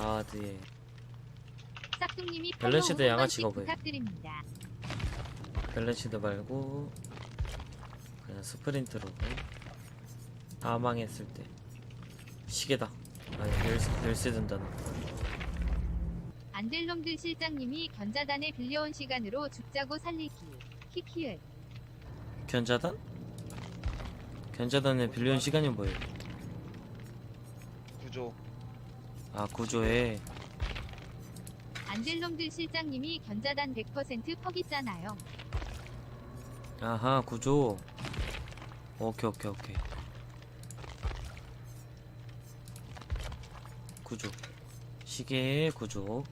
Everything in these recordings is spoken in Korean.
아 뒤에 싹둑님이 밸런시드 팔로우 한 양아치가 번씩 보여. 부탁드립니다. 밸런시드 말고 그냥 스프린트로 다 망했을 때 시계다 아니 열쇠, 열쇠 든다나 안델놈들 실장님이 견자단에 빌려온 시간으로 죽자고 살리기. 키키을. 견자단? 견자단에 빌려온 시간이 뭐예요? 구조 아 구조에. 안델놈들 실장님이 견자단 100% 퍽있잖아요. 아하 구조. 오케이 오케이 오케이. 구조. 시계의 구조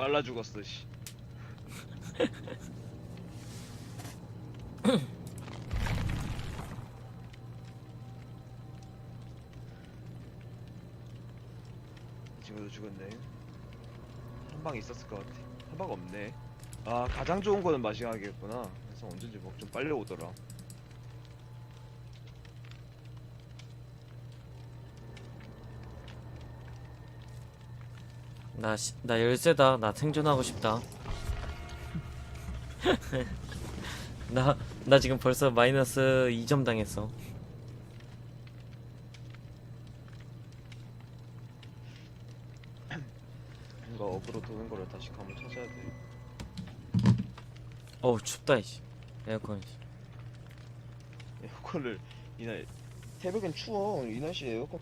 말라 죽었어 씨. 이 친구도 죽었네. 한 방 있었을 것 같아. 한 방 없네. 아 가장 좋은 거는 마시하겠구나. 그래서 언제인지 뭐좀 빨리 오더라. 나, 시, 나 열쇠다. 나 생존하고 싶다. 나, 나 지금 벌써 마이너스 2점 당했어. 뭔가 어그로 도는 거를 다시 한번 찾아야 돼. 어우, 춥다, 이씨. 에어컨. 씨. 에어컨을 이날 새벽엔 추워. 이 날씨에 에어컨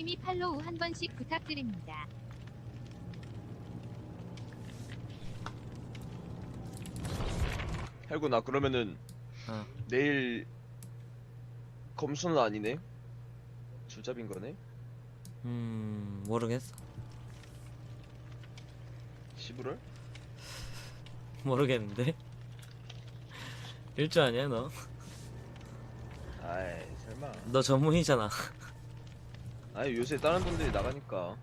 싹둑님이 팔로우 한 번씩 부탁드립니다. 헬구나 그러면은 어. 내일 검수는 아니네. 줄잡인 거네. 음, 모르겠어. 11월? 모르겠는데? 일주 아니야, 너? 아이 설마. 너 전문이잖아. 아니 요새 다른 분들이 나가니까.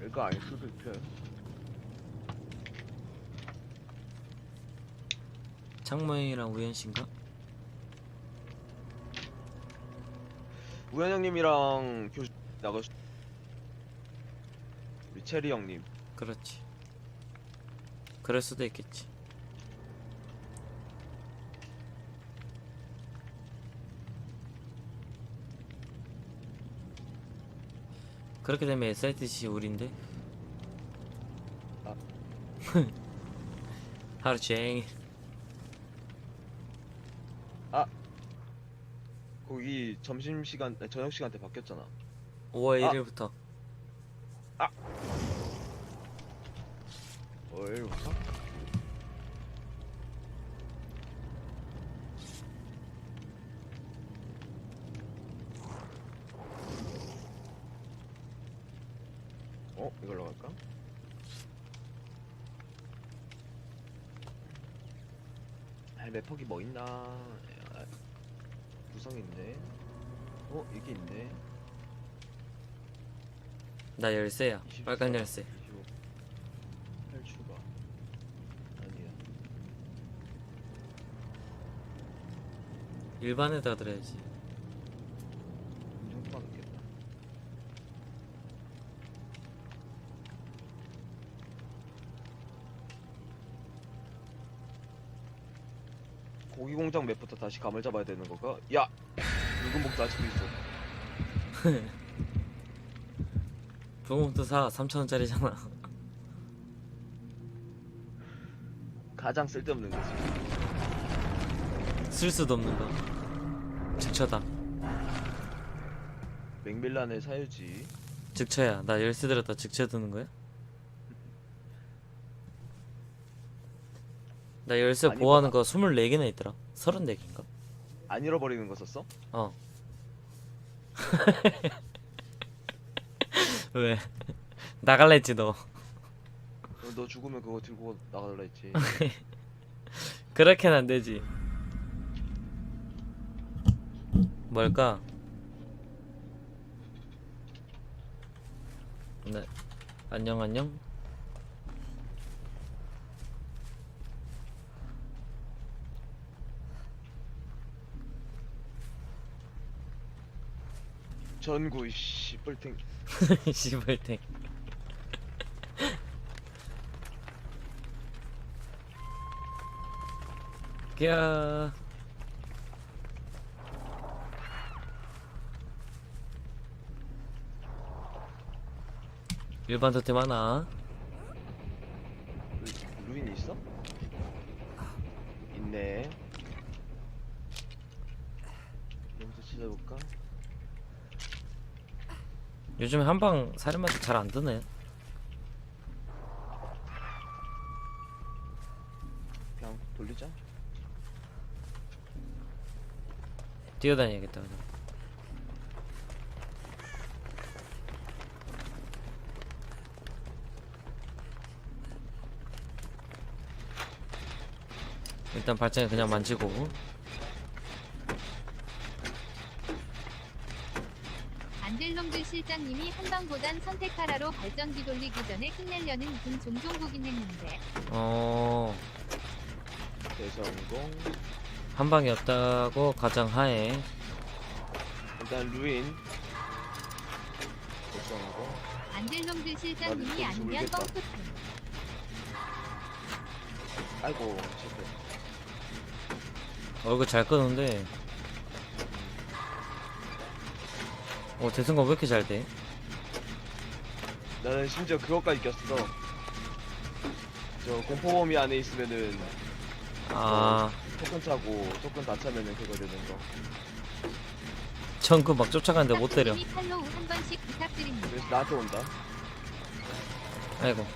별거 아닐 수도 있죠. 창모형이랑 우연씨인가? 우현 형님이랑 교수 나가시. 우리 체리 형님. 그렇지. 그럴 수도 있겠지. 그렇게 되면 SITC 우린데? 아. 하루 종일 거기 점심 시간, 아니, 저녁 시간 때 바뀌었잖아. 5월 아. 1일부터 어, 이걸로 갈까? 아, 맵퍽이 뭐 있나? 아, 구성 있네. 어, 이게 있네. 나 열쇠야. 24, 빨간 열쇠. 25. 탈출가. 아니야. 일반에다 들어야지. 해당 맵부터 다시 감을 잡아야 되는 건가? 야! 붉은 목도 아직도 있어. 그거부터 사 3천원짜리잖아. 가장 쓸데없는 거지 쓸 수도 없는 거. 즉처다. 맥밀란의 사유지. 즉처야. 나 열쇠 들었다. 즉처 두는 거야? 나 열쇠 보호하는 뭐 거 24개나 있더라. 34개인가? 안 잃어버리는 거 썼어? 어 왜? 나갈래 했지 너 어, 너 죽으면 그거 들고 나가달라 했지 그렇게는 안 되지 뭘까? 네 안녕 안녕 전구 씨 뿔탱 시벌탱 야 일반 토템 하나 루- 루인 있어? 있네 여기서 찾아볼까? 요즘에 한방 사람한테 잘안 드네. 그냥 돌리자. 뛰어다녀야겠다 그냥. 일단 발전기 그냥 만지고 안델놈들 실장님이 한방보단 선택하라로 발전기 돌리기 전에 끝내려는 분 종종 보긴 했는데. 어. 대성공. 한 방이 없다고 가장 하에. 일단 루인. 대성공. 안델놈들 실장님이 아, 아니면 모르겠다. 뻥크템 아이고 실패. 얼굴 잘 끄는데 어 대승관 왜 이렇게 잘 돼? 나는 심지어 그것까지 꼈어. 저 공포범위 안에 있으면은 아. 토큰 차고 토큰 다 차면은 그거 되는 거. 전그 막 쫓아가는데 못 때려. 님 팔로우 한 번씩 부탁드립니다. 그래서 나한테 온다. 아이고.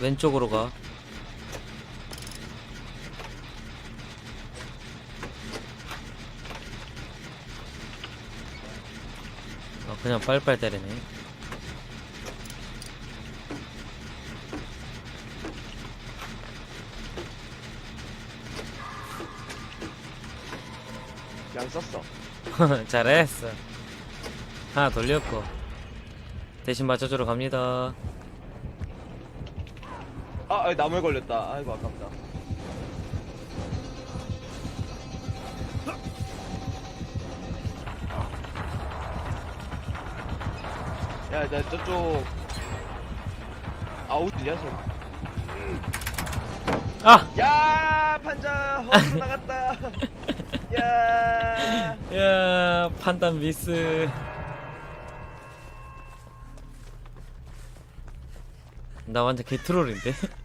왼쪽으로 가 아, 그냥 빨빨 때리네. 그냥 썼어. 잘했어. 하나 돌렸고. 대신 맞춰주러 갑니다. 아, 아 나무에 걸렸다. 아이고 아깝다 야, 나 저쪽 아웃이야, 저. 아! 야, 판자 허리로 나갔다. 야, 야 판단 미스 나 완전 개트롤인데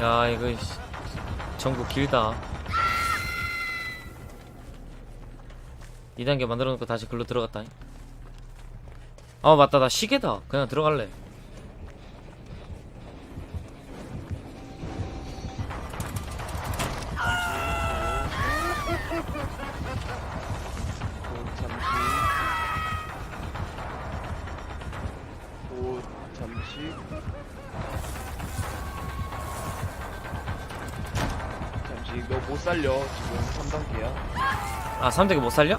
야 이거 씨, 전국 길다. 2단계 만들어 놓고 다시 글로 들어갔다 아 맞다. 나 시계다. 그냥 들어갈래. 오, 잠시. 잠시 너못 살려 지금 3단계야. 아 3단계 못 살려?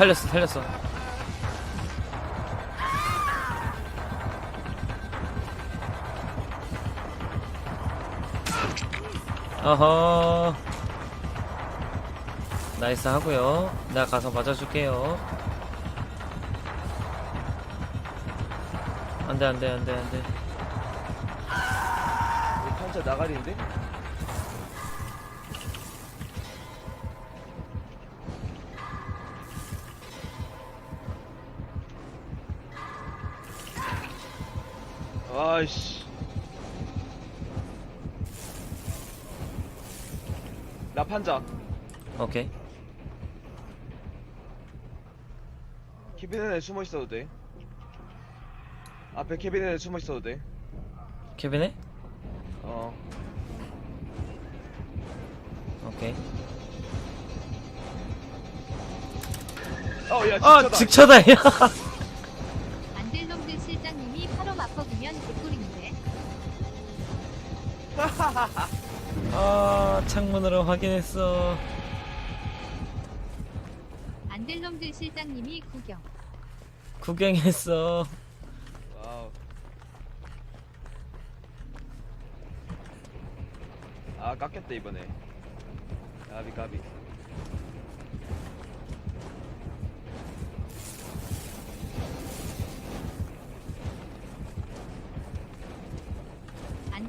살렸어 살렸어. 어허. 나이스 하고요. 내가 가서 맞아줄게요. 안돼 안돼 안돼 안돼. 이 판자 나가리인데? 아이씨. 나 판자. 오케이. 캐비넷에 숨어 있어도 돼. 앞에 캐비넷에 숨어 있어도 돼. 케빈에? 어. 오케이. 어, 야, 아. 직쳐다 야 아 창문으로 확인했어 안델놈들 실장님이 구경. 구경했어 와우. 아, 깎였다, 이번에. 까비, 까비.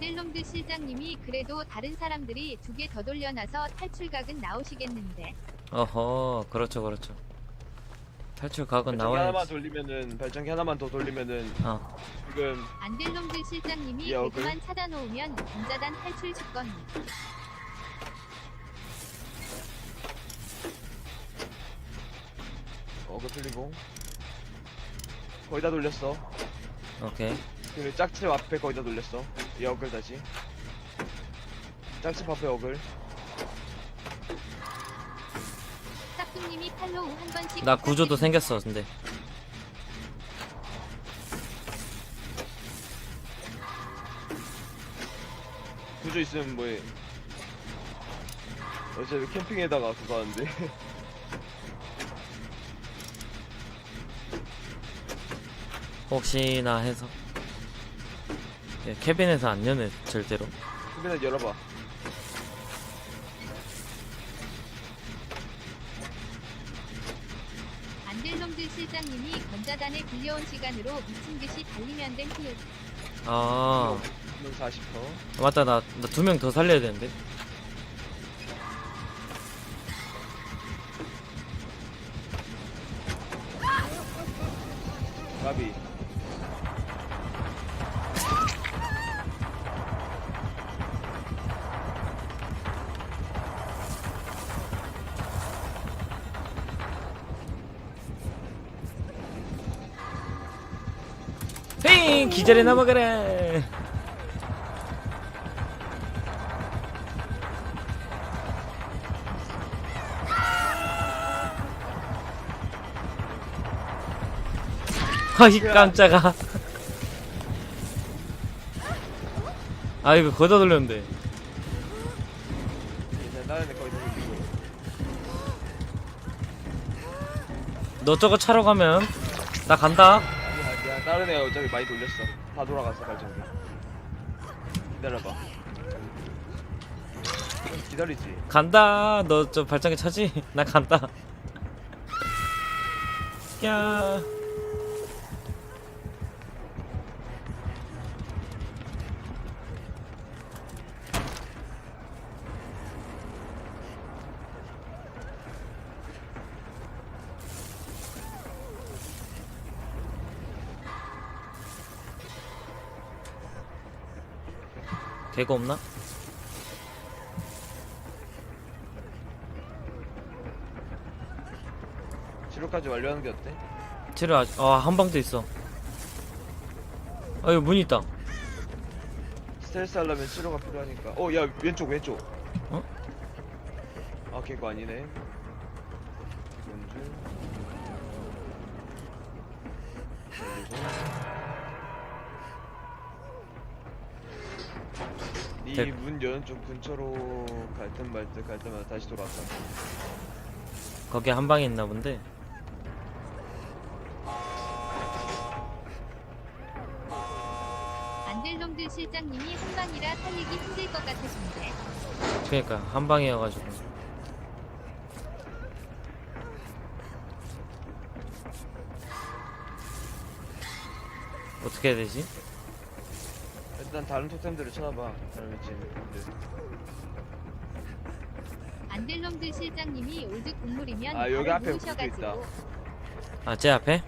안델놈들 실장님이 그래도 다른 사람들이 두 개 더 돌려놔서 탈출각은 나오시겠는데. 어허 그렇죠 그렇죠 탈출 각은 발전기 하나만 나와야지 돌리면은, 발전기 하나만 더 돌리면은, 어 지금, 안델놈들 실장님이 야, 그래? 개그만 찾아 놓으면 전자단 탈출 조건이. 어그 틀리고. 거의 다 돌렸어. 오케이 그 짝집 앞에 거의 다 돌렸어. 이 어글 다시. 짝집 앞에 어글. 짝꿍님이 팔로우 한 번씩. 나 구조도. 생겼어 근데 구조 있으면 뭐해. 어차피 캠핑에다가 그거 하는데. 혹시나 해서 예, 캐빈에서 안 여네 절대로 캠핑에 열어봐. 안델놈들 실장님이 건자단에 불려온 시간으로 미친 듯이 달리면 된 피해. 아 40%. 맞다 나 두 명 더 살려야 되는데 기절에 넘어가래 아이 깜짝아 아 이거 거기다 돌렸는데. 너 저거 차러 가면 나 간다. 다른 애가 어차피 많이 돌렸어. 다 돌아갔어, 발전기. 기다려봐. 좀 기다리지. 간다 너 저 발전기 차지? 나 간다 야 개가 없나? 치료까지 완료하는 게 어때? 치료 아직 아한 방도 있어 아 여기 문 있다 스트레스 하려면 치료가 필요하니까. 어, 야, 왼쪽, 왼쪽. 어? 아, 걔거 아니네. 이 문 여는 쪽 근처로 갈 듯 말 듯 갈 때마다 다시 돌아왔다. 거기 한 방에 있나 본데. 안될놈들 실장님이 한 방이라 살리기 힘들 것 같으신데 그러니까 한 방이어가지고. 어떻게 해야 되지? 일단 다른 토템들을 찾아봐. 그러면 지금 안델롱드 실장님이 올드 국물이면 아, 여기 앞에 모으셔가지고 붙어 있다. 아, 제 앞에?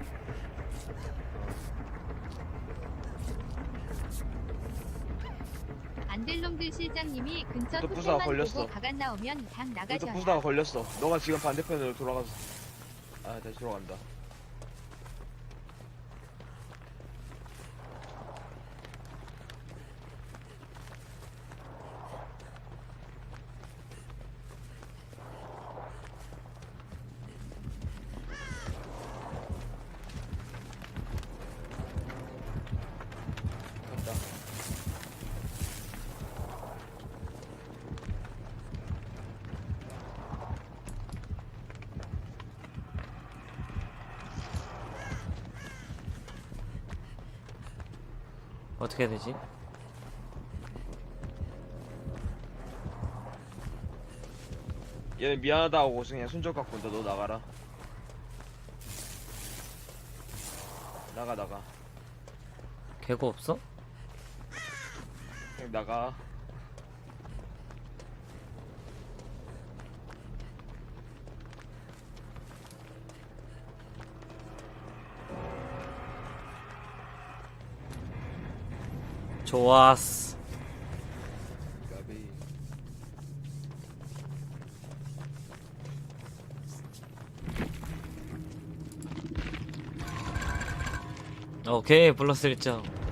안델롱드 실장님이 근처 또 부사가 토템만 걸렸어. 보고 가간 나오면 당 나가셔야 부수다가 걸렸어. 너가 지금 반대편으로 돌아가서. 아, 다시 돌아간다. 어떻게 해야 되지? 얘는 미안하다고 그냥 순적 갖고 온다. 너 나가라. 나가 나가. 개고 없어? 그냥 나가. 좋았어. 오케이, 플러스 1점.